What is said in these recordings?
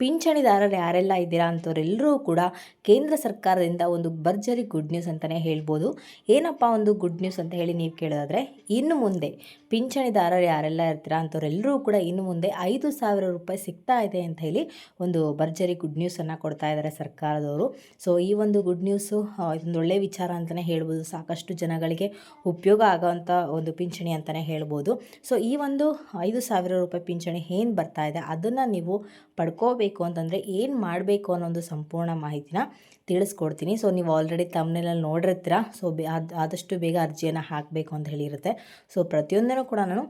ಪಿಂಚಣಿದಾರರು ಯಾರೆಲ್ಲ ಇದ್ದೀರಾ ಅಂಥವರೆಲ್ಲರೂ ಕೂಡ ಕೇಂದ್ರ ಸರ್ಕಾರದಿಂದ ಒಂದು ಭರ್ಜರಿ ಗುಡ್ ನ್ಯೂಸ್ ಅಂತಲೇ ಹೇಳ್ಬೋದು. ಏನಪ್ಪ ಒಂದು ಗುಡ್ ನ್ಯೂಸ್ ಅಂತ ಹೇಳಿ ನೀವು ಕೇಳೋದಾದರೆ, ಇನ್ನು ಮುಂದೆ ಪಿಂಚಣಿದಾರರು ಯಾರೆಲ್ಲ ಇರ್ತೀರಾ ಅಂಥವರೆಲ್ಲರೂ ಕೂಡ ಇನ್ನು ಮುಂದೆ ಐದು ಸಾವಿರ ರೂಪಾಯಿ ಸಿಗ್ತಾ ಇದೆ ಅಂತ ಹೇಳಿ ಒಂದು ಭರ್ಜರಿ ಗುಡ್ ನ್ಯೂಸನ್ನು ಕೊಡ್ತಾ ಇದ್ದಾರೆ ಸರ್ಕಾರದವರು. ಸೊ, ಈ ಒಂದು ಗುಡ್ ನ್ಯೂಸು ಇದೊಂದು ಒಳ್ಳೆಯ ವಿಚಾರ ಅಂತಲೇ ಹೇಳ್ಬೋದು. ಸಾಕಷ್ಟು ಜನಗಳಿಗೆ ಉಪಯೋಗ ಆಗೋವಂಥ ಒಂದು ಪಿಂಚಣಿ ಅಂತಲೇ ಹೇಳ್ಬೋದು. ಸೊ, ಈ ಒಂದು ಐದು ಸಾವಿರ ರೂಪಾಯಿ ಪಿಂಚಣಿ ಏನು ಬರ್ತಾ ಇದೆ, ಅದನ್ನು ನೀವು ಪಡ್ಕೋಬೇಕು ಅಂತಂದರೆ ಏನು ಮಾಡಬೇಕು ಅನ್ನೋ ಒಂದು ಸಂಪೂರ್ಣ ಮಾಹಿತಿನ ತಿಳಿಸ್ಕೊಡ್ತೀನಿ. ಸೊ ನೀವು ಆಲ್ರೆಡಿ ತಮ್ಮನೆಲ್ಲ ನೋಡಿರ್ತೀರ. ಸೊ ಬೇ ಆದಷ್ಟು ಬೇಗ ಅರ್ಜಿಯನ್ನು ಹಾಕಬೇಕು ಅಂತ ಹೇಳಿರುತ್ತೆ. ಸೊ ಪ್ರತಿಯೊಂದನ್ನು ಕೂಡ ನಾನು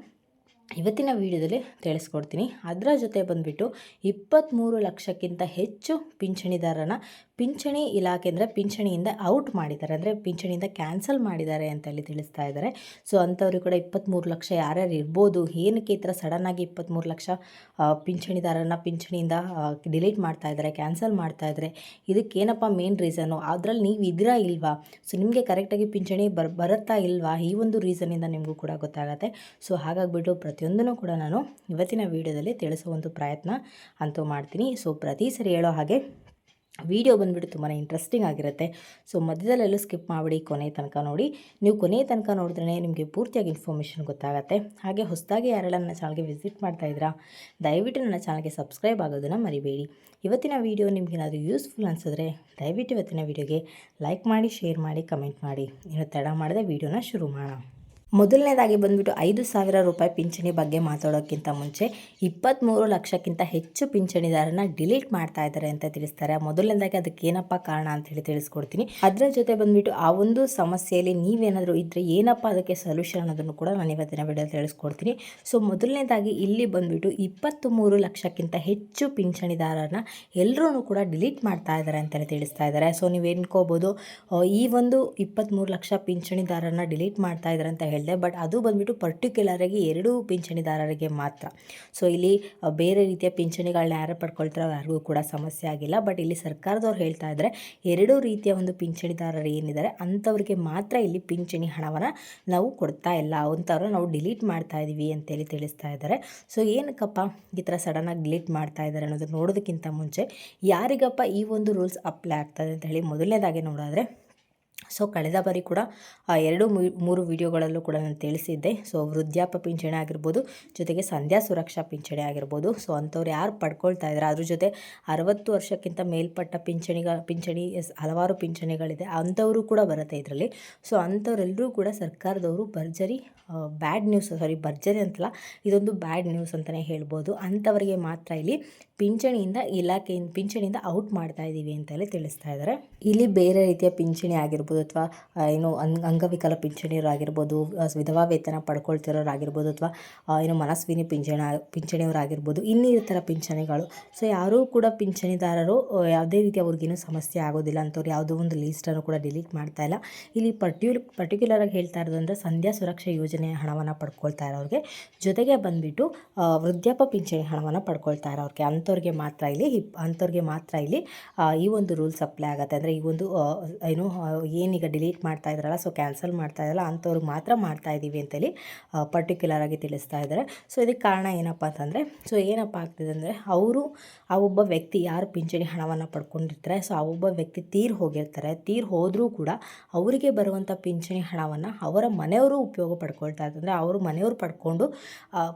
ಇವತ್ತಿನ ವಿಡಿಯೋದಲ್ಲಿ ತಿಳಿಸ್ಕೊಡ್ತೀನಿ. ಅದರ ಜೊತೆ ಬಂದುಬಿಟ್ಟು ಇಪ್ಪತ್ತ್ಮೂರು ಲಕ್ಷಕ್ಕಿಂತ ಹೆಚ್ಚು ಪಿಂಚಣಿದಾರನ ಪಿಂಚಣಿ ಇಲಾಖೆ ಅಂದರೆ ಪಿಂಚಣಿಯಿಂದ ಔಟ್ ಮಾಡಿದ್ದಾರೆ. ಅಂದರೆ ಪಿಂಚಣಿಯಿಂದ ಕ್ಯಾನ್ಸಲ್ ಮಾಡಿದ್ದಾರೆ ಅಂತ ಹೇಳಿ ತಿಳಿಸ್ತಾ ಇದ್ದಾರೆ. ಸೊ ಅಂಥವ್ರಿಗೆ ಕೂಡ ಇಪ್ಪತ್ತ್ಮೂರು ಲಕ್ಷ ಯಾರ್ಯಾರು ಇರ್ಬೋದು, ಏನಕ್ಕೆ ಈ ಥರ ಸಡನ್ನಾಗಿ ಇಪ್ಪತ್ತ್ಮೂರು ಲಕ್ಷ ಪಿಂಚಣಿದಾರನ ಪಿಂಚಣಿಯಿಂದ ಡಿಲೀಟ್ ಮಾಡ್ತಾ ಇದ್ದಾರೆ ಕ್ಯಾನ್ಸಲ್ ಮಾಡ್ತಾ ಇದ್ದಾರೆ? ಇದಕ್ಕೇನಪ್ಪ ಮೇನ್ ರೀಸನ್ನು ಅದರಲ್ಲಿ ನೀವು ಇದ್ದೀರಾ ಇಲ್ವಾ? ಸೊ ನಿಮಗೆ ಕರೆಕ್ಟಾಗಿ ಪಿಂಚಣಿ ಬರ್, ಬರುತ್ತಾ ಇಲ್ವಾ? ಈ ಒಂದು ರೀಸನಿಂದ ನಿಮಗೂ ಕೂಡ ಗೊತ್ತಾಗುತ್ತೆ. ಸೊ ಹಾಗಾಗಿಬಿಟ್ಟು ಪ್ರತಿಯೊಂದನ್ನು ಕೂಡ ನಾನು ಇವತ್ತಿನ ವೀಡಿಯೋದಲ್ಲಿ ಒಂದು ಪ್ರಯತ್ನ ಅಂತೂ ಮಾಡ್ತೀನಿ. ಸೊ ಪ್ರತಿ ಸರಿ ಹೇಳೋ ಹಾಗೆ ವಿಡಿಯೋ ಬಂದುಬಿಟ್ಟು ತುಂಬಾ ಇಂಟ್ರೆಸ್ಟಿಂಗ್ ಆಗಿರುತ್ತೆ. ಸೊ ಮಧ್ಯದಲ್ಲೆಲ್ಲೂ ಸ್ಕಿಪ್ ಮಾಡಿಬಿಡಿ ಕೊನೆ ತನಕ ನೋಡಿ. ನೀವು ಕೊನೆ ತನಕ ನೋಡಿದ್ರೆ ನಿಮಗೆ ಪೂರ್ತಿಯಾಗಿ ಇನ್ಫಾರ್ಮೇಷನ್ ಗೊತ್ತಾಗುತ್ತೆ. ಹಾಗೆ ಹೊಸದಾಗಿ ಯಾರೆಲ್ಲ ನನ್ನ ಚಾನಲ್ಗೆ ವಿಸಿಟ್ ಮಾಡ್ತಾ ಇದ್ದೀರಾ ದಯವಿಟ್ಟು ನನ್ನ ಚಾನಲ್ಗೆ ಸಬ್ಸ್ಕ್ರೈಬ್ ಆಗೋದನ್ನು ಮರಿಬೇಡಿ. ಇವತ್ತಿನ ವೀಡಿಯೋ ನಿಮಗೇನಾದರೂ ಯೂಸ್ಫುಲ್ ಅನಿಸಿದ್ರೆ, ದಯವಿಟ್ಟು ಇವತ್ತಿನ ವೀಡಿಯೋಗೆ ಲೈಕ್ ಮಾಡಿ ಶೇರ್ ಮಾಡಿ ಕಮೆಂಟ್ ಮಾಡಿ. ಇನ್ನು ತಡ ಮಾಡದೆ ವೀಡಿಯೋನ ಶುರು ಮಾಡೋಣ. ಮೊದಲನೇದಾಗಿ ಬಂದ್ಬಿಟ್ಟು ಐದು ಸಾವಿರ ರೂಪಾಯಿ ಪಿಂಚಣಿ ಬಗ್ಗೆ ಮಾತಾಡೋಕ್ಕಿಂತ ಮುಂಚೆ ಇಪ್ಪತ್ತ್ಮೂರು ಲಕ್ಷಕ್ಕಿಂತ ಹೆಚ್ಚು ಪಿಂಚಣಿದಾರನ ಡಿಲೀಟ್ ಮಾಡ್ತಾ ಇದ್ದಾರೆ ಅಂತ ತಿಳಿಸ್ತಾರೆ. ಮೊದಲನೇದಾಗಿ ಅದಕ್ಕೆ ಏನಪ್ಪ ಕಾರಣ ಅಂತ ಹೇಳಿ ತಿಳಿಸ್ಕೊಡ್ತೀನಿ. ಅದರ ಜೊತೆ ಬಂದುಬಿಟ್ಟು ಆ ಒಂದು ಸಮಸ್ಯೆಯಲ್ಲಿ ನೀವೇನಾದರೂ ಇದ್ದರೆ ಏನಪ್ಪ ಅದಕ್ಕೆ ಸೊಲ್ಯೂಷನ್ ಅನ್ನೋದನ್ನು ಕೂಡ ನಾನು ಇವತ್ತಿನ ವಿಡಿಯೋ ತಿಳಿಸ್ಕೊಡ್ತೀನಿ. ಸೊ ಮೊದಲನೇದಾಗಿ ಇಲ್ಲಿ ಬಂದ್ಬಿಟ್ಟು ಇಪ್ಪತ್ತು ಮೂರು ಲಕ್ಷಕ್ಕಿಂತ ಹೆಚ್ಚು ಪಿಂಚಣಿದಾರನ ಎಲ್ಲರೂ ಕೂಡ ಡಿಲೀಟ್ ಮಾಡ್ತಾ ಇದ್ದಾರೆ ಅಂತಲೇ ತಿಳಿಸ್ತಾ ಇದ್ದಾರೆ. ಸೊ ನೀವು ಏನ್ಕೋಬೋದು ಈ ಒಂದು ಇಪ್ಪತ್ತ್ಮೂರು ಲಕ್ಷ ಪಿಂಚಣಿದಾರನ ಡಿಲೀಟ್ ಮಾಡ್ತಾ ಇದ್ದಾರೆ ಅಂತ ಹೇಳಿದೆ ಬಟ್ ಅದು ಬಂದುಬಿಟ್ಟು ಪರ್ಟಿಕ್ಯುಲರಾಗಿ ಎರಡು ಪಿಂಚಣಿದಾರರಿಗೆ ಮಾತ್ರ. ಸೊ ಇಲ್ಲಿ ಬೇರೆ ರೀತಿಯ ಪಿಂಚಣಿಗಳನ್ನ ಯಾರು ಪಡ್ಕೊಳ್ತಾರೋ ಯಾರಿಗೂ ಕೂಡ ಸಮಸ್ಯೆ ಆಗಿಲ್ಲ. ಬಟ್ ಇಲ್ಲಿ ಸರ್ಕಾರದವ್ರು ಹೇಳ್ತಾ ಇದ್ದಾರೆ ಎರಡು ರೀತಿಯ ಒಂದು ಪಿಂಚಣಿದಾರರು ಏನಿದ್ದಾರೆ ಅಂಥವ್ರಿಗೆ ಮಾತ್ರ ಇಲ್ಲಿ ಪಿಂಚಣಿ ಹಣವನ್ನು ನಾವು ಕೊಡ್ತಾ ಇಲ್ಲ. ಅಂಥವ್ರನ್ನ ನಾವು ಡಿಲೀಟ್ ಮಾಡ್ತಾ ಇದ್ದೀವಿ ಅಂತೇಳಿ ತಿಳಿಸ್ತಾ ಇದ್ದಾರೆ. ಸೊ ಏನಕ್ಕಪ್ಪ ಈ ಥರ ಸಡನ್ನಾಗಿ ಡಿಲೀಟ್ ಮಾಡ್ತಾ ಇದ್ದಾರೆ ಅನ್ನೋದು ನೋಡೋದಕ್ಕಿಂತ ಮುಂಚೆ, ಯಾರಿಗಪ್ಪ ಈ ಒಂದು ರೂಲ್ಸ್ ಅಪ್ಲೈ ಆಗ್ತದೆ ಅಂತ ಹೇಳಿ ಮೊದಲನೇದಾಗಿ ನೋಡಿದ್ರೆ ಸೊ ಕಳೆದ ಬಾರಿ ಕೂಡ ಎರಡು ಮೂರು ವಿಡಿಯೋಗಳಲ್ಲೂ ಕೂಡ ನಾನು ತಿಳಿಸಿದ್ದೆ. ಸೊ ವೃದ್ಧಾಪ ಪಿಂಚಣಿ ಆಗಿರ್ಬೋದು, ಜೊತೆಗೆ ಸಂಧ್ಯಾ ಸುರಕ್ಷಾ ಪಿಂಚಣಿ ಆಗಿರ್ಬೋದು. ಸೊ ಅಂಥವ್ರು ಯಾರು ಪಡ್ಕೊಳ್ತಾ ಇದ್ದಾರೆ, ಅದ್ರ ಜೊತೆ ಅರವತ್ತು ವರ್ಷಕ್ಕಿಂತ ಮೇಲ್ಪಟ್ಟ ಪಿಂಚಣಿಗ, ಪಿಂಚಣಿ ಹಲವಾರು ಪಿಂಚಣಿಗಳಿದೆ. ಅಂಥವರು ಕೂಡ ಬರುತ್ತೆ ಇದರಲ್ಲಿ. ಸೊ ಅಂಥವರೆಲ್ಲರೂ ಕೂಡ ಸರ್ಕಾರದವರು ಭರ್ಜರಿ ಬ್ಯಾಡ್ ನ್ಯೂಸ್, ಸಾರಿ ಭರ್ಜರಿ ಅಂತಲ್ಲ, ಇದೊಂದು ಬ್ಯಾಡ್ ನ್ಯೂಸ್ ಅಂತಲೇ ಹೇಳ್ಬೋದು. ಅಂಥವರಿಗೆ ಮಾತ್ರ ಇಲ್ಲಿ ಪಿಂಚಣಿಯಿಂದ ಇಲಾಖೆಯಿಂದ, ಪಿಂಚಣಿಯಿಂದ ಔಟ್ ಮಾಡ್ತಾ ಇದ್ದೀವಿ ಅಂತಲೇ ತಿಳಿಸ್ತಾ ಇದ್ದಾರೆ. ಇಲ್ಲಿ ಬೇರೆ ರೀತಿಯ ಪಿಂಚಣಿ ಆಗಿರ್ಬೋದು ಅಥವಾ ಏನು ಅಂಗ ಅಂಗವಿಕಲ ಪಿಂಚಣಿಯವರಾಗಿರ್ಬೋದು ವಿಧವಾ ವೇತನ ಪಡ್ಕೊಳ್ತಿರೋರಾಗಿರ್ಬೋದು ಅಥವಾ ಏನು ಮನಸ್ವಿನಿ ಪಿಂಚಣ ಪಿಂಚಣಿಯವರಾಗಿರ್ಬೋದು ಇನ್ನಿತರ ಪಿಂಚಣಿಗಳು. ಸೊ ಯಾರೂ ಕೂಡ ಪಿಂಚಣಿದಾರರು ಯಾವುದೇ ರೀತಿ ಅವ್ರಿಗೇನು ಸಮಸ್ಯೆ ಆಗೋದಿಲ್ಲ ಅಂಥವ್ರು ಯಾವುದೋ ಒಂದು ಲೀಸ್ಟನ್ನು ಕೂಡ ಡಿಲೀಟ್ ಮಾಡ್ತಾ ಇಲ್ಲ. ಇಲ್ಲಿ ಪರ್ಟ್ಯುಲ್ ಪರ್ಟಿಕ್ಯುಲರಾಗಿ ಹೇಳ್ತಾ ಇರೋದು ಅಂದರೆ ಸಂಧ್ಯಾ ಸುರಕ್ಷಾ ಯೋಜನೆ ಹಣವನ್ನು ಪಡ್ಕೊಳ್ತಾ ಇರೋರಿಗೆ. ಜೊತೆಗೆ ಬಂದುಬಿಟ್ಟು ವೃದ್ಧಾಪ ಪಿಂಚಣಿ ಹಣವನ್ನು ಪಡ್ಕೊಳ್ತಾ ಇರೋರಿಗೆ. ಅಂಥವ್ರಿಗೆ ಮಾತ್ರ ಇಲ್ಲಿ ಅಂಥವ್ರಿಗೆ ಮಾತ್ರ ಇಲ್ಲಿ ಈ ಒಂದು ರೂಲ್ಸ್ ಅಪ್ಲೈ ಆಗುತ್ತೆ. ಅಂದರೆ ಈ ಒಂದು ಏನು ಏನೀಗ ಡಿಲೀಟ್ ಮಾಡ್ತಾ ಇದ್ರಲ್ಲ ಸೊ ಕ್ಯಾನ್ಸಲ್ ಮಾಡ್ತಾ ಇದ್ರಲ್ಲ ಅಂಥವ್ರಿಗೆ ಮಾತ್ರ ಮಾಡ್ತಾ ಇದ್ದೀವಿ ಅಂತೇಳಿ ಪರ್ಟಿಕ್ಯುಲರ್ ಆಗಿ ತಿಳಿಸ್ತಾ ಇದ್ದಾರೆ. ಸೊ ಇದಕ್ಕೆ ಕಾರಣ ಏನಪ್ಪ ಅಂತಂದರೆ ಸೊ ಏನಪ್ಪ ಆಗ್ತಿದೆ ಅಂದರೆ, ಅವರು, ಆ ಒಬ್ಬ ವ್ಯಕ್ತಿ ಯಾರು ಪಿಂಚಣಿ ಹಣವನ್ನು ಪಡ್ಕೊಂಡಿರ್ತಾರೆ ಸೊ ಆ ಒಬ್ಬ ವ್ಯಕ್ತಿ ತೀರ್ ಹೋಗಿರ್ತಾರೆ. ತೀರ್ ಹೋದರೂ ಕೂಡ ಅವರಿಗೆ ಬರುವಂಥ ಪಿಂಚಣಿ ಹಣವನ್ನು ಅವರ ಮನೆಯವರು ಉಪಯೋಗ ಪಡ್ಕೊಳ್ತಾ ಇರ್ತಾರೆ. ಅಂದರೆ ಅವರು ಮನೆಯವರು ಪಡ್ಕೊಂಡು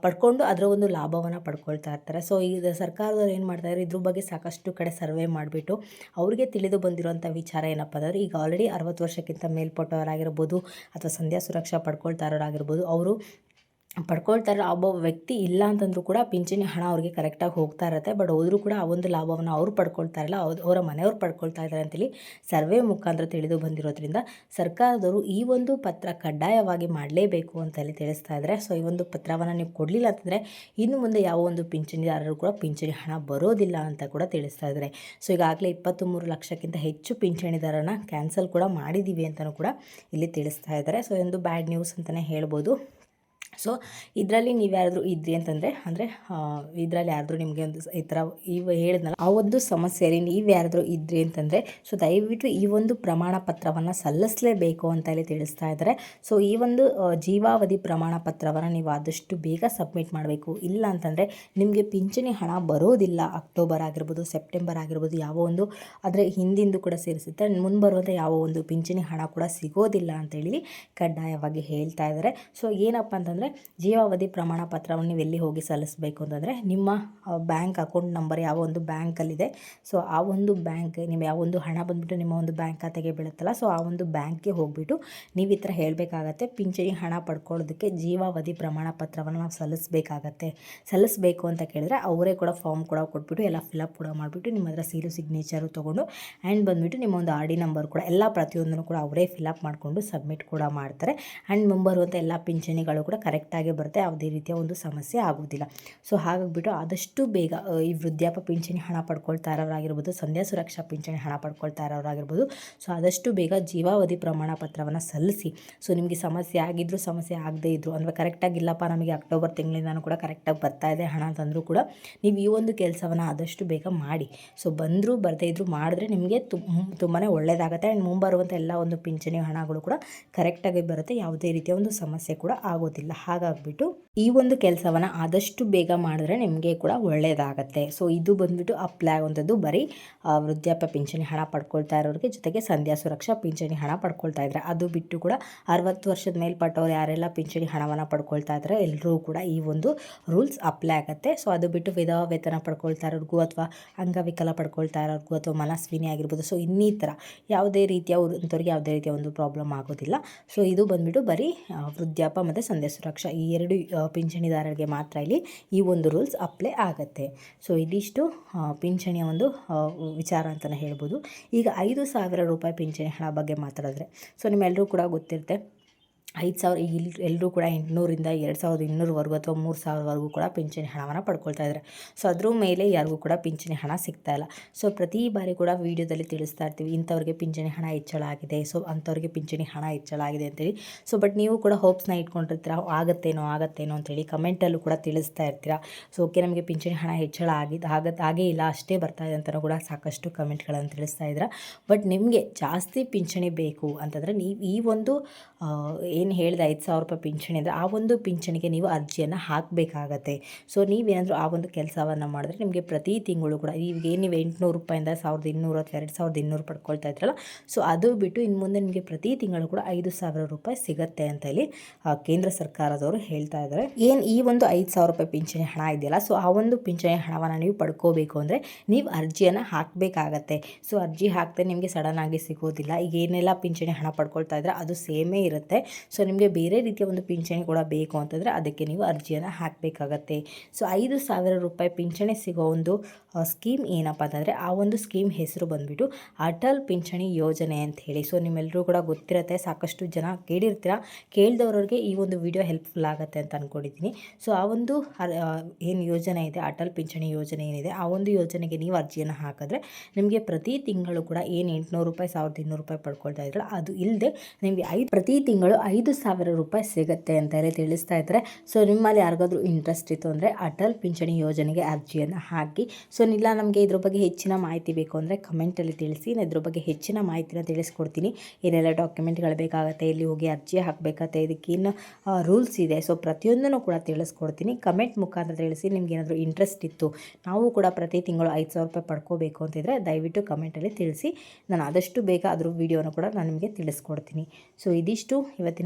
ಪಡ್ಕೊಂಡು ಅದರ ಒಂದು ಲಾಭವನ್ನು ಪಡ್ಕೊಳ್ತಾ ಇರ್ತಾರೆ. ಸೊ ಈಗ ಸರ್ಕಾರದವ್ರು ಏನು ಮಾಡ್ತಾರೆ ಇದ್ರ ಬಗ್ಗೆ ಸಾಕಷ್ಟು ಕಡೆ ಸರ್ವೆ ಮಾಡಿಬಿಟ್ಟು, ಅವರಿಗೆ ತಿಳಿದು ಬಂದಿರುವಂಥ ವಿಚಾರ ಏನಪ್ಪ ಅಂದರೆ ಈಗ ಆಲ್ರೆಡಿ ಅರವತ್ತು ವರ್ಷಕ್ಕಿಂತ ಮೇಲ್ಪಟ್ಟವರಾಗಿರ್ಬೋದು ಅಥವಾ ಸಂಧ್ಯಾ ಸುರಕ್ಷಾ ಪಡ್ಕೊಳ್ತಾ ಇರೋರಾಗಿರ್ಬೋದು ಅವರು ಪಡ್ಕೊಳ್ತಾ ಇರೋ ಒಬ್ಬ ವ್ಯಕ್ತಿ ಇಲ್ಲ ಅಂತಂದ್ರೂ ಕೂಡ ಪಿಂಚಣಿ ಹಣ ಅವ್ರಿಗೆ ಕರೆಕ್ಟಾಗಿ ಹೋಗ್ತಾ ಇರುತ್ತೆ. ಬಟ್ ಹೋದರೂ ಕೂಡ ಆ ಒಂದು ಲಾಭವನ್ನು ಅವ್ರು ಪಡ್ಕೊಳ್ತಾ ಅವ್ರು, ಅವರ ಮನೆಯವ್ರು ಪಡ್ಕೊಳ್ತಾ ಇದ್ದಾರೆ ಅಂತೇಳಿ ಸರ್ವೆ ಮುಖಾಂತರ ತಿಳಿದು ಬಂದಿರೋದ್ರಿಂದ ಸರ್ಕಾರದವರು ಈ ಒಂದು ಪತ್ರ ಕಡ್ಡಾಯವಾಗಿ ಮಾಡಲೇಬೇಕು ಅಂತೇಳಿ ತಿಳಿಸ್ತಾ ಇದ್ದಾರೆ ಸೊ ಈ ಒಂದು ಪತ್ರವನ್ನು ನೀವು ಕೊಡಲಿಲ್ಲ ಅಂತಂದರೆ ಇನ್ನು ಮುಂದೆ ಯಾವ ಒಂದು ಪಿಂಚಣಿದಾರರು ಕೂಡ ಪಿಂಚಣಿ ಹಣ ಬರೋದಿಲ್ಲ ಅಂತ ಕೂಡ ತಿಳಿಸ್ತಾ ಇದ್ದಾರೆ ಸೊ ಈಗಾಗಲೇ ಇಪ್ಪತ್ತು ಮೂರು ಲಕ್ಷಕ್ಕಿಂತ ಹೆಚ್ಚು ಪಿಂಚಣಿದಾರನ ಕ್ಯಾನ್ಸಲ್ ಕೂಡ ಮಾಡಿದ್ದೀವಿ ಅಂತಲೂ ಕೂಡ ಇಲ್ಲಿ ತಿಳಿಸ್ತಾ ಇದ್ದಾರೆ ಸೊ ಒಂದು ಬ್ಯಾಡ್ ನ್ಯೂಸ್ ಅಂತಲೇ ಹೇಳ್ಬೋದು. ಸೊ ಇದರಲ್ಲಿ ನೀವು ಯಾರಾದರೂ ಇದ್ರಿ ಅಂತಂದರೆ, ಅಂದರೆ ಇದರಲ್ಲಿ ಯಾರಾದರೂ ನಿಮಗೆ ಒಂದು ಈ ಥರ ಇವ ಹೇಳಿದ್ನಲ್ಲ, ಆ ಒಂದು ಸಮಸ್ಯೆಯಲ್ಲಿ ನೀವು ಯಾರಾದರೂ ಇದ್ರಿ ಅಂತಂದರೆ ಸೊ ದಯವಿಟ್ಟು ಈ ಒಂದು ಪ್ರಮಾಣ ಪತ್ರವನ್ನು ಸಲ್ಲಿಸಲೇಬೇಕು ಅಂತ ಹೇಳಿ ತಿಳಿಸ್ತಾ ಇದ್ದಾರೆ ಸೊ ಈ ಒಂದು ಜೀವಾವಧಿ ಪ್ರಮಾಣ ಪತ್ರವನ್ನು ನೀವು ಆದಷ್ಟು ಬೇಗ ಸಬ್ಮಿಟ್ ಮಾಡಬೇಕು. ಇಲ್ಲ ಅಂತಂದರೆ, ನಿಮಗೆ ಪಿಂಚಣಿ ಹಣ ಬರೋದಿಲ್ಲ, ಅಕ್ಟೋಬರ್ ಆಗಿರ್ಬೋದು, ಸೆಪ್ಟೆಂಬರ್ ಆಗಿರ್ಬೋದು, ಯಾವ ಒಂದು, ಆದರೆ ಹಿಂದಿಂದು ಕೂಡ ಸೇರಿಸುತ್ತೆ. ಮುಂಬರುವಂಥ ಯಾವ ಒಂದು ಪಿಂಚಣಿ ಹಣ ಕೂಡ ಸಿಗೋದಿಲ್ಲ ಅಂತೇಳಿ ಕಡ್ಡಾಯವಾಗಿ ಹೇಳ್ತಾ ಇದ್ದಾರೆ ಸೊ ಏನಪ್ಪ ಅಂತಂದರೆ ಜೀವಾವಧಿ ಪ್ರಮಾಣ ಪತ್ರವನ್ನು ನೀವು ಎಲ್ಲಿ ಹೋಗಿ ಸಲ್ಲಿಸಬೇಕು ಅಂತಂದರೆ ನಿಮ್ಮ ಬ್ಯಾಂಕ್ ಅಕೌಂಟ್ ನಂಬರ್ ಯಾವ ಒಂದು ಬ್ಯಾಂಕಲ್ಲಿದೆ. ಸೊ, ಆ ಒಂದು ಬ್ಯಾಂಕ್ ನಿಮ್ಮ ಯಾವ ಒಂದು ಹಣ ಬಂದುಬಿಟ್ಟು ನಿಮ್ಮ ಒಂದು ಬ್ಯಾಂಕ್ ಖಾತೆಗೆ ಬೀಳುತ್ತಲ್ಲ, ಸೊ, ಆ ಒಂದು ಬ್ಯಾಂಕ್ಗೆ ಹೋಗಿಬಿಟ್ಟು ನೀವು ಈ ಥರ ಹೇಳಬೇಕಾಗತ್ತೆ. ಪಿಂಚಣಿ ಹಣ ಪಡ್ಕೊಳ್ಳೋದಕ್ಕೆ ಜೀವಾವಧಿ ಪ್ರಮಾಣ ಪತ್ರವನ್ನು ನಾವು ಸಲ್ಲಿಸಬೇಕಾಗತ್ತೆ. ಸಲ್ಲಿಸಬೇಕು ಅಂತ ಕೇಳಿದ್ರೆ ಅವರೇ ಕೂಡ ಫಾರ್ಮ್ ಕೂಡ ಕೊಟ್ಬಿಟ್ಟು ಎಲ್ಲ ಫಿಲಪ್ ಕೂಡ ಮಾಡಿಬಿಟ್ಟು ನಿಮ್ಮ ಹತ್ರ ಸೀರು ಸಿಗ್ನೇಚರು ತೊಗೊಂಡು ಆ್ಯಂಡ್ ಬಂದುಬಿಟ್ಟು ನಿಮ್ಮ ಒಂದು ಆರ್ ಡಿ ನಂಬರ್ ಕೂಡ ಎಲ್ಲ ಪ್ರತಿಯೊಂದನ್ನು ಕೂಡ ಅವರೇ ಫಿಲಪ್ ಮಾಡಿಕೊಂಡು ಸಬ್ಮಿಟ್ ಕೂಡ ಮಾಡ್ತಾರೆ. ಆ್ಯಂಡ್ ಮುಂಬರುವಂಥ ಎಲ್ಲ ಪಿಂಚಣಿಗಳು ಕೂಡ ಕರೆಕ್ಟಾಗಿ ಬರುತ್ತೆ, ಯಾವುದೇ ರೀತಿಯ ಒಂದು ಸಮಸ್ಯೆ ಆಗೋದಿಲ್ಲ ಸೊ ಹಾಗಾಗಿಬಿಟ್ಟು ಆದಷ್ಟು ಬೇಗ ಈ ವೃದ್ಧಾಪ್ಯ ಪಿಂಚಣಿ ಹಣ ಪಡ್ಕೊಳ್ತಾ ಇರೋರಾಗಿರ್ಬೋದು, ಸಂಧ್ಯಾ ಸುರಕ್ಷಾ ಪಿಂಚಣಿ ಹಣ ಪಡ್ಕೊಳ್ತಾ ಇರೋರಾಗಿರ್ಬೋದು ಸೊ ಆದಷ್ಟು ಬೇಗ ಜೀವಾವಧಿ ಪ್ರಮಾಣ ಪತ್ರವನ್ನು ಸಲ್ಲಿಸಿ. ಸೊ ನಿಮಗೆ ಸಮಸ್ಯೆ ಆಗಿದ್ದರೂ ಸಮಸ್ಯೆ ಆಗದೇ ಇದ್ದರು ಅಂದರೆ ಕರೆಕ್ಟಾಗಿ ಇಲ್ಲಪ್ಪ, ನಮಗೆ ಅಕ್ಟೋಬರ್ ತಿಂಗಳಿಂದನೂ ಕೂಡ ಕರೆಕ್ಟಾಗಿ ಬರ್ತಾ ಇದೆ ಹಣ ಅಂತಂದರೂ ಕೂಡ ನೀವು ಈ ಒಂದು ಕೆಲಸವನ್ನು ಆದಷ್ಟು ಬೇಗ ಮಾಡಿ. ಸೊ ಬಂದರೂ ಬರದೇ ಇದ್ದರೂ ಮಾಡಿದ್ರೆ ನಿಮಗೆ ತುಂಬಾ ಒಳ್ಳೆಯದಾಗುತ್ತೆ ಆ್ಯಂಡ್ ಮುಂಬರುವಂಥ ಎಲ್ಲ ಒಂದು ಪಿಂಚಣಿ ಹಣಗಳು ಕೂಡ ಕರೆಕ್ಟಾಗಿ ಬರುತ್ತೆ, ಯಾವುದೇ ರೀತಿಯ ಒಂದು ಸಮಸ್ಯೆ ಕೂಡ ಆಗೋದಿಲ್ಲ. ಹಾಗಾಗ್ಬಿಟ್ಟು ಈ ಒಂದು ಕೆಲಸವನ್ನು ಆದಷ್ಟು ಬೇಗ ಮಾಡಿದ್ರೆ ನಿಮಗೆ ಕೂಡ ಒಳ್ಳೆಯದಾಗತ್ತೆ ಸೊ ಇದು ಬಂದ್ಬಿಟ್ಟು ಅಪ್ಲೈ ಆಗುವಂಥದ್ದು ಬರೀ ವೃದ್ಧಾಪ್ಯ ಪಿಂಚಣಿ ಹಣ ಪಡ್ಕೊಳ್ತಾ ಇರೋರಿಗೆ ಜೊತೆಗೆ ಸಂಧ್ಯಾ ಸುರಕ್ಷಾ ಪಿಂಚಣಿ ಹಣ ಪಡ್ಕೊಳ್ತಾ ಇದ್ದಾರೆ ಅದು ಬಿಟ್ಟು ಕೂಡ ಅರವತ್ತು ವರ್ಷದ ಮೇಲ್ಪಟ್ಟವ್ರು ಯಾರೆಲ್ಲ ಪಿಂಚಣಿ ಹಣವನ್ನು ಪಡ್ಕೊಳ್ತಾ ಇದ್ದಾರೆ ಎಲ್ಲರೂ ಕೂಡ ಈ ಒಂದು ರೂಲ್ಸ್ ಅಪ್ಲೈ ಆಗುತ್ತೆ. ಸೊ ಅದು ಬಿಟ್ಟು ವಿಧವಾ ವೇತನ ಪಡ್ಕೊಳ್ತಾ ಇರೋರಿಗೂ ಅಥವಾ ಅಂಗವಿಕಲ ಪಡ್ಕೊಳ್ತಾ ಇರೋರಿಗೂ ಅಥವಾ ಮನಸ್ವಿನಿ ಆಗಿರ್ಬೋದು. ಸೊ ಇನ್ನಿತರ ಯಾವುದೇ ರೀತಿಯ ಅಂಥವ್ರಿಗೆ ಯಾವುದೇ ರೀತಿಯ ಒಂದು ಪ್ರಾಬ್ಲಮ್ ಆಗೋದಿಲ್ಲ. ಸೊ ಇದು ಬಂದ್ಬಿಟ್ಟು ಬರೀ ವೃದ್ಧಾಪ ಮತ್ತು ಸಂಧ್ಯಾ ಸುರಕ್ಷಾ ಈ ಎರಡು ಪಿಂಚಣಿದಾರರಿಗೆ ಮಾತ್ರ ಇಲ್ಲಿ ಈ ಒಂದು ರೂಲ್ಸ್ ಅಪ್ಲೈ ಆಗುತ್ತೆ. ಸೊ ಇದಿಷ್ಟು ಪಿಂಚಣಿಯ ಒಂದು ವಿಚಾರ ಅಂತಲೇ ಹೇಳ್ಬೋದು. ಈಗ ಐದು ಸಾವಿರ ರೂಪಾಯಿ ಪಿಂಚಣಿ ಹಣ ಬಗ್ಗೆ ಮಾತಾಡಿದ್ರೆ. ಸೊ ನಿಮ್ಮೆಲ್ಲರೂ ಕೂಡ ಗೊತ್ತಿರುತ್ತೆ. ಐದು ಸಾವಿರ ಇಲ್ಲಿ ಎಲ್ಲರೂ ಕೂಡ ಎಂಟುನೂರಿಂದ ಎರಡು ಸಾವಿರದ ಇನ್ನೂರವರೆಗೂ ಅಥವಾ ಮೂರು ಸಾವಿರವರೆಗೂ ಕೂಡ ಪಿಂಚಣಿ ಹಣವನ್ನು ಪಡ್ಕೊಳ್ತಾ ಇದ್ದಾರೆ. ಸೊ ಅದ್ರ ಮೇಲೆ ಯಾರಿಗೂ ಕೂಡ ಪಿಂಚಣಿ ಹಣ ಸಿಗ್ತಾ ಇಲ್ಲ. ಸೊ ಪ್ರತಿ ಬಾರಿ ಕೂಡ ವೀಡಿಯೋದಲ್ಲಿ ತಿಳಿಸ್ತಾ ಇರ್ತೀವಿ, ಇಂಥವ್ರಿಗೆ ಪಿಂಚಣಿ ಹಣ ಹೆಚ್ಚಳ ಆಗಿದೆ. ಸೊ ಅಂಥವ್ರಿಗೆ ಪಿಂಚಣಿ ಹಣ ಹೆಚ್ಚಳ ಆಗಿದೆ ಅಂತೇಳಿ. ಸೊ ಬಟ್ ನೀವು ಕೂಡ ಹೋಪ್ಸ್ನ ಇಟ್ಕೊಂಡಿರ್ತೀರ? ಆಗತ್ತೇನೋ ಆಗತ್ತೇನೋ ಅಂತೇಳಿ ಕಮೆಂಟಲ್ಲೂ ಕೂಡ ತಿಳಿಸ್ತಾ ಇರ್ತೀರ? ಸೊ ಓಕೆ ನಮಗೆ ಪಿಂಚಣಿ ಹಣ ಹೆಚ್ಚಳ ಆಗಿದ್ದು ಆಗತ್ತೆ ಹಾಗೇ ಇಲ್ಲ, ಅಷ್ಟೇ ಬರ್ತಾ ಇದೆ ಅಂತಲೂ ಕೂಡ ಸಾಕಷ್ಟು ಕಮೆಂಟ್ಗಳನ್ನು ತಿಳಿಸ್ತಾ ಇದ್ದೀರ. ಬಟ್ ನಿಮಗೆ ಜಾಸ್ತಿ ಪಿಂಚಣಿ ಬೇಕು ಅಂತಂದರೆ ನೀವು ಈ ಒಂದು ಏನು ಹೇಳಿದೆ ಐದು ಸಾವಿರ ರೂಪಾಯಿ ಪಿಂಚಣಿ ಅಂದರೆ ಆ ಒಂದು ಪಿಂಚಣಿಗೆ ನೀವು ಅರ್ಜಿಯನ್ನು ಹಾಕಬೇಕಾಗತ್ತೆ. ಸೊ ನೀವೇನಾದರೂ ಆ ಒಂದು ಕೆಲಸವನ್ನು ಮಾಡಿದ್ರೆ ನಿಮಗೆ ಪ್ರತಿ ತಿಂಗಳು ಕೂಡ ಈಗ ಏನು ನೀವು ಎಂಟುನೂರು ರೂಪಾಯಿಂದ ಸಾವಿರದ ಇನ್ನೂರು ಅಥವಾ ಎರಡು ಸಾವಿರದ ಇನ್ನೂರು ಪಡ್ಕೊಳ್ತಾ ಇದ್ರಲ್ಲ ಸೊ ಅದು ಬಿಟ್ಟು ಇನ್ನು ಮುಂದೆ ನಿಮಗೆ ಪ್ರತಿ ತಿಂಗಳು ಕೂಡ ಐದು ಸಾವಿರ ರೂಪಾಯಿ ಸಿಗುತ್ತೆ ಅಂತ ಹೇಳಿ ಕೇಂದ್ರ ಸರ್ಕಾರದವರು ಹೇಳ್ತಾ ಇದ್ದಾರೆ. ಏನು ಈ ಒಂದು ಐದು ಸಾವಿರ ರೂಪಾಯಿ ಪಿಂಚಣಿ ಹಣ ಇದೆಯಲ್ಲ ಸೊ ಆ ಒಂದು ಪಿಂಚಣಿ ಹಣವನ್ನು ನೀವು ಪಡ್ಕೋಬೇಕು ಅಂದರೆ ನೀವು ಅರ್ಜಿಯನ್ನು ಹಾಕಬೇಕಾಗತ್ತೆ. ಸೊ ಅರ್ಜಿ ಹಾಕ್ತೇನೆ ನಿಮಗೆ ಸಡನ್ ಆಗಿ ಸಿಗೋದಿಲ್ಲ, ಈಗ ಏನೆಲ್ಲ ಪಿಂಚಣಿ ಹಣ ಪಡ್ಕೊಳ್ತಾ ಇದ್ರೆ ಅದು ಸೇಮೇ ಇರುತ್ತೆ. ಸೊ ನಿಮಗೆ ಬೇರೆ ರೀತಿಯ ಒಂದು ಪಿಂಚಣಿ ಕೂಡ ಬೇಕು ಅಂತಂದರೆ ಅದಕ್ಕೆ ನೀವು ಅರ್ಜಿಯನ್ನು ಹಾಕಬೇಕಾಗತ್ತೆ. ಸೊ ಐದು ಸಾವಿರ ರೂಪಾಯಿ ಪಿಂಚಣಿ ಸಿಗೋ ಒಂದು ಸ್ಕೀಮ್ ಏನಪ್ಪ ಅಂತಂದರೆ ಆ ಒಂದು ಸ್ಕೀಮ್ ಹೆಸರು ಬಂದುಬಿಟ್ಟು ಅಟಲ್ ಪಿಂಚಣಿ ಯೋಜನೆ ಅಂತ ಹೇಳಿ. ಸೊ ನಿಮ್ಮೆಲ್ಲರೂ ಕೂಡ ಗೊತ್ತಿರುತ್ತೆ, ಸಾಕಷ್ಟು ಜನ ಕೇಳಿರ್ತೀರ ಕೇಳಿದವ್ರಿಗೆ ಈ ಒಂದು ವಿಡಿಯೋ ಹೆಲ್ಪ್ಫುಲ್ ಆಗುತ್ತೆ ಅಂತ ಅಂದ್ಕೊಂಡಿದ್ದೀನಿ ಸೊ ಆ ಒಂದು ಏನು ಯೋಜನೆ ಇದೆ, ಅಟಲ್ ಪಿಂಚಣಿ ಯೋಜನೆ ಏನಿದೆ, ಆ ಒಂದು ಯೋಜನೆಗೆ ನೀವು ಅರ್ಜಿಯನ್ನು ಹಾಕಿದ್ರೆ ನಿಮಗೆ ಪ್ರತಿ ತಿಂಗಳು ಕೂಡ ಏನು ಎಂಟುನೂರು ರೂಪಾಯಿ, ಸಾವಿರದ ಇನ್ನೂರು ರೂಪಾಯಿ ಪಡ್ಕೊಳ್ತಾ ಇದ್ರಲ್ಲ, ಅದು ಇಲ್ಲದೆ ನಿಮಗೆ ಐದು, ಪ್ರತಿ ತಿಂಗಳು ಐದು ಸಾವಿರ ರೂಪಾಯಿ ಸಿಗುತ್ತೆ ಅಂತ ಹೇಳಿ ತಿಳಿಸ್ತಾ ಇದ್ದಾರೆ. ಸೊ, ನಿಮ್ಮಲ್ಲಿ ಯಾರಿಗಾದ್ರೂ ಇಂಟ್ರೆಸ್ಟ್ ಇತ್ತು ಅಂದರೆ ಅಟಲ್ ಪಿಂಚಣಿ ಯೋಜನೆಗೆ ಅರ್ಜಿಯನ್ನು ಹಾಕಿ. ಸೊ ಇಲ್ಲ ನಮಗೆ ಇದ್ರ ಬಗ್ಗೆ ಹೆಚ್ಚಿನ ಮಾಹಿತಿ ಬೇಕು ಅಂದರೆ ಕಮೆಂಟಲ್ಲಿ ತಿಳಿಸಿ. ನಾನು ಇದ್ರ ಬಗ್ಗೆ ಹೆಚ್ಚಿನ ಮಾಹಿತಿನ ತಿಳಿಸ್ಕೊಡ್ತೀನಿ. ಏನೆಲ್ಲ ಡಾಕ್ಯುಮೆಂಟ್ಗಳು ಬೇಕಾಗುತ್ತೆ ಇಲ್ಲಿ ಹೋಗಿ ಅರ್ಜಿ ಹಾಕಬೇಕಾಗತ್ತೆ ಇದಕ್ಕೇನು ರೂಲ್ಸ್ ಇದೆ. ಸೊ, ಪ್ರತಿಯೊಂದನ್ನು ಕೂಡ ತಿಳಿಸ್ಕೊಡ್ತೀನಿ. ಕಮೆಂಟ್ ಮುಖಾಂತರ ತಿಳಿಸಿ. ನಿಮ್ಗೆ ಏನಾದರೂ ಇಂಟ್ರೆಸ್ಟ್ ಇತ್ತು, ನಾವು ಕೂಡ ಪ್ರತಿ ತಿಂಗಳು ಐದು ಸಾವಿರ ರೂಪಾಯಿ ಪಡ್ಕೋಬೇಕು ಅಂತಿದ್ರೆ ದಯವಿಟ್ಟು ಕಮೆಂಟಲ್ಲಿ ತಿಳಿಸಿ. ನಾನು ಆದಷ್ಟು ಬೇಗ ಅದ್ರ ವಿಡಿಯೋನ ಕೂಡ ನಾನು ನಿಮಗೆ ತಿಳಿಸ್ಕೊಡ್ತೀನಿ. ಸೊ, ಇದಿಷ್ಟು.